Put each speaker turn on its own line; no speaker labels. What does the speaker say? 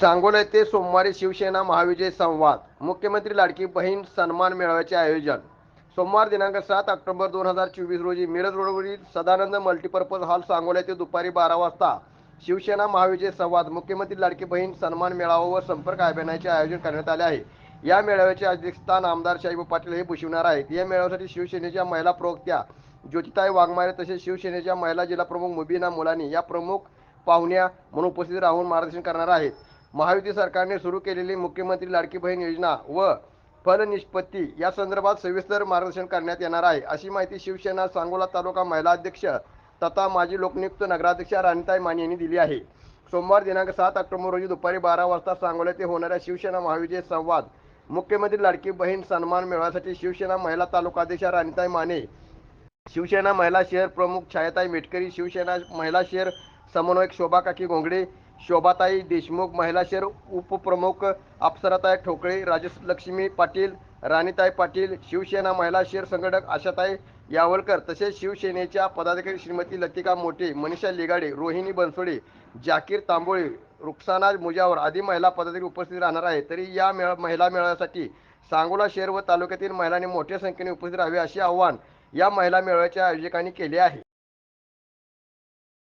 सांगोला येथे सोमवारी शिवसेना महाविजय संवाद. मुख्यमंत्री लाडकी बहीण सन्मान मेळाव्याचे आयोजन. सोमवार दिनांक सात ऑक्टोबर दोन हजार चोवीस रोजी मिरज रोडवरील सदानंद मल्टीपर्पज हॉल सांगोला येथे दुपारी बारा वाजता शिवसेना महाविजय संवाद मुख्यमंत्री लाडकी बहीण सन्मान मेळावा व संपर्क अभियानाचे आयोजन करण्यात आले आहे. या मेळाव्याचे अध्यक्षस्थान आमदार शाहीब पाटील हे भूषवणार आहेत. या मेळाव्यासाठी शिवसेनेच्या महिला प्रवक्त्या ज्योतिताई वाघमारे तसेच शिवसेनेच्या महिला जिल्हा प्रमुख मुबीना मुलानी या प्रमुख पाहुण्या म्हणून उपस्थित राहून मार्गदर्शन करणार आहेत. महायुती सरकारने सुरू केलेली मुख्यमंत्री लाडकी बहीण योजना व फलनिष्पत्ती या संदर्भात सविस्तर मार्गदर्शन करण्यात येणार आहे. अशी माहिती शिवसेना सांगोला तालुका महिला अध्यक्ष तथा माजी लोकनियुक्त नगराध्यक्षा राणीताई माने यांनी दिली आहे. सोमवार दिनांक सात ऑक्टोबर रोजी दुपारी बारा वाजता सांगोला येथे होणाऱ्या शिवसेना महाविजय संवाद मुख्यमंत्री लाडकी बहीण सन्मान मिळवण्यासाठी शिवसेना महिला तालुकाध्यक्षा राणीताई माने शिवसेना महिला शहर प्रमुख छायाताई मेटकरी शिवसेना महिला शहर समन्वयक शोभा काकी घोंगडे शोभाताई देशमुख महिला शहर उपप्रमुख अप्सराताई ठोकळे राजलक्ष्मी पाटील राणीताई पाटील शिवसेना महिला शहर संघटक आशाताई यावलकर तसेच शिवसेनेच्या पदाधिकारी श्रीमती लतिका मोठे मनीषा लिगाडे रोहिणी बनसोडे जाकीर तांबोळे रुक्साना मुजावर आदी महिला पदाधिकारी उपस्थित राहणार आहे तरी या मेळा महिला मेळाव्यासाठी सांगोला शहर व तालुक्यातील महिलांनी मोठ्या संख्येने उपस्थित राहावे असे आव्हान या महिला मेळाव्याच्या आयोजकांनी केले आहे.